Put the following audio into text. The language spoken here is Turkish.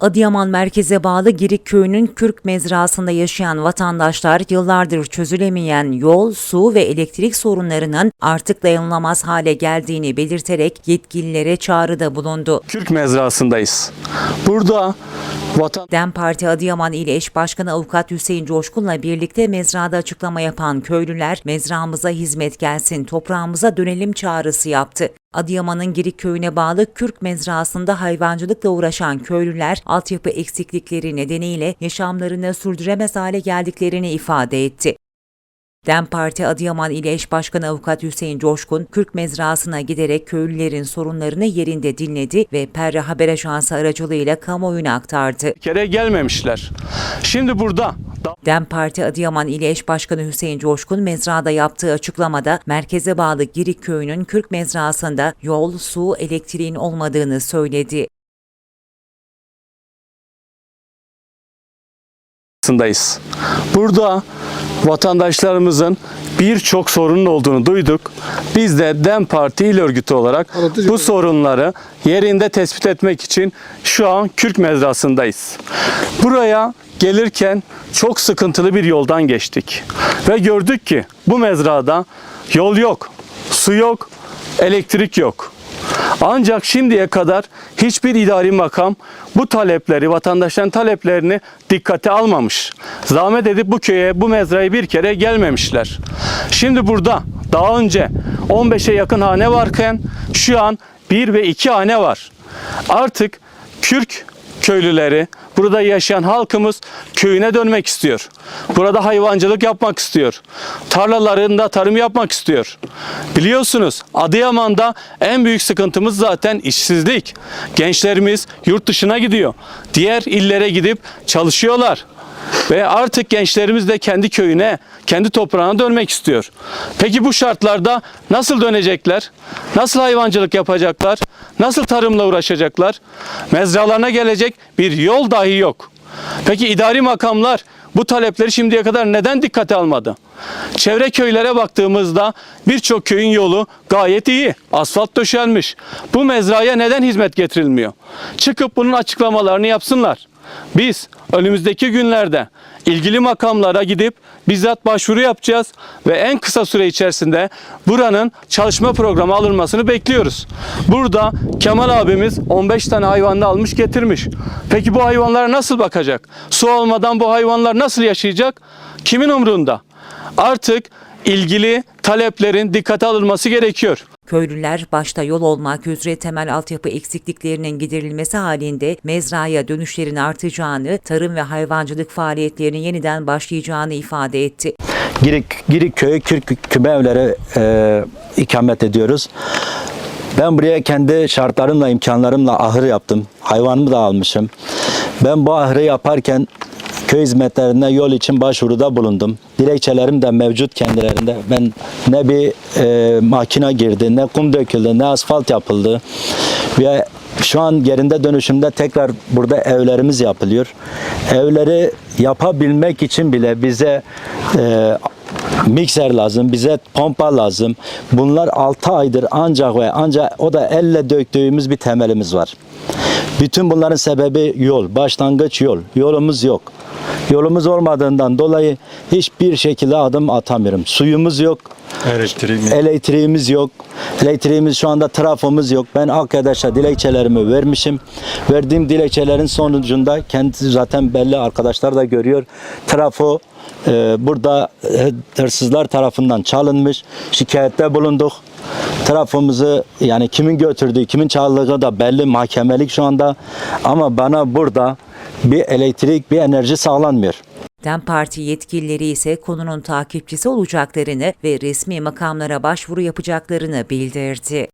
Adıyaman merkeze bağlı Girik köyünün Kürk mezrasında yaşayan vatandaşlar yıllardır çözülemeyen yol, su ve elektrik sorunlarının artık dayanılamaz hale geldiğini belirterek yetkililere çağrıda bulundu. Kürk mezrasındayız. Burada vatan DEM Parti Adıyaman İl Eş Başkanı Avukat Hüseyin Coşkun'la birlikte mezrada açıklama yapan köylüler mezramıza hizmet gelsin, toprağımıza dönelim çağrısı yaptı. Adıyaman'ın Girik köyüne bağlı Kürk mezrasında hayvancılıkla uğraşan köylüler altyapı eksiklikleri nedeniyle yaşamlarını sürdüremez hale geldiklerini ifade etti. DEM Parti Adıyaman İl Eş Başkanı Avukat Hüseyin Coşkun, Kürk mezrasına giderek köylülerin sorunlarını yerinde dinledi ve Perre Haber Ajansı aracılığıyla kamuoyuna aktardı. bir kere gelmemişler. Şimdi burada da- DEM Parti Adıyaman İl Eş Başkanı Hüseyin Coşkun mezrada yaptığı açıklamada merkeze bağlı Girik köyünün Kürk mezrasında yol, su, elektriğin olmadığını söyledi. Mezrasındayız. Burada vatandaşlarımızın birçok sorunun olduğunu duyduk. Biz de DEM Parti il örgütü olarak bu sorunları yerinde tespit etmek için şu an Kürk mezrasındayız. Buraya gelirken çok sıkıntılı bir yoldan geçtik. Ve gördük ki bu mezrada yol yok, su yok, elektrik yok. Ancak şimdiye kadar hiçbir idari makam bu talepleri, vatandaşların taleplerini dikkate almamış. Zahmet edip bu köye, bu mezraya bir kere gelmemişler. Şimdi burada daha önce 15'e yakın hane varken şu an 1 ve 2 hane var. Artık Kürk köylüleri, burada yaşayan halkımız köyüne dönmek istiyor. Burada hayvancılık yapmak istiyor. Tarlalarında tarım yapmak istiyor. Biliyorsunuz Adıyaman'da en büyük sıkıntımız zaten işsizlik. Gençlerimiz yurt dışına gidiyor. Diğer illere gidip çalışıyorlar. Ve artık gençlerimiz de kendi köyüne, kendi toprağına dönmek istiyor. Peki bu şartlarda nasıl dönecekler? Nasıl hayvancılık yapacaklar? Nasıl tarımla uğraşacaklar? Mezralarına gelecek bir yol dahi yok. Peki idari makamlar bu talepleri şimdiye kadar neden dikkate almadı? Çevre köylere baktığımızda birçok köyün yolu gayet iyi. Asfalt döşenmiş. Bu mezraya neden hizmet getirilmiyor? Çıkıp bunun açıklamalarını yapsınlar. Biz önümüzdeki günlerde ilgili makamlara gidip bizzat başvuru yapacağız ve en kısa süre içerisinde buranın çalışma programı alınmasını bekliyoruz. Burada Kemal abimiz 15 tane hayvanını almış getirmiş. Peki bu hayvanlara nasıl bakacak? Su olmadan bu hayvanlar nasıl yaşayacak? Kimin umrunda? Artık ilgili taleplerin dikkate alınması gerekiyor. Köylüler başta yol olmak üzere temel altyapı eksikliklerinin giderilmesi halinde mezraya dönüşlerin artacağını, tarım ve hayvancılık faaliyetlerinin yeniden başlayacağını ifade etti. Girik, Girik köyü Kürk küme evleri e, ikamet ediyoruz. Ben buraya kendi şartlarımla, imkanlarımla ahır yaptım. Hayvanımı da almışım. Ben bu ahırı yaparken köy hizmetlerine yol için başvuruda bulundum. Dilekçelerim de mevcut kendilerinde. Ben ne bir e, makine girdi, ne kum döküldü, ne asfalt yapıldı. Ve şu an yerinde dönüşümde tekrar burada evlerimiz yapılıyor. Evleri yapabilmek için bile bize e, mikser lazım, bize pompa lazım. Bunlar 6 aydır ancak ve ancak o da elle döktüğümüz bir temelimiz var. Bütün bunların sebebi yol, başlangıç yol. Yolumuz yok. Yolumuz olmadığından dolayı hiçbir şekilde adım atamıyorum. Suyumuz yok, Elektriğimi. elektriğimiz yok. Elektriğimiz şu anda trafomuz yok. Ben arkadaşa dilekçelerimi vermişim. Verdiğim dilekçelerin sonucunda kendisi zaten belli arkadaşlar da görüyor. Trafo e, burada e, hırsızlar tarafından çalınmış. Şikayette bulunduk. Trafomuzu yani kimin götürdüğü, kimin çaldığı da belli mahkemelik şu anda. Ama bana burada bir elektrik, bir enerji sağlanmıyor. DEM Parti yetkilileri ise konunun takipçisi olacaklarını ve resmi makamlara başvuru yapacaklarını bildirdi.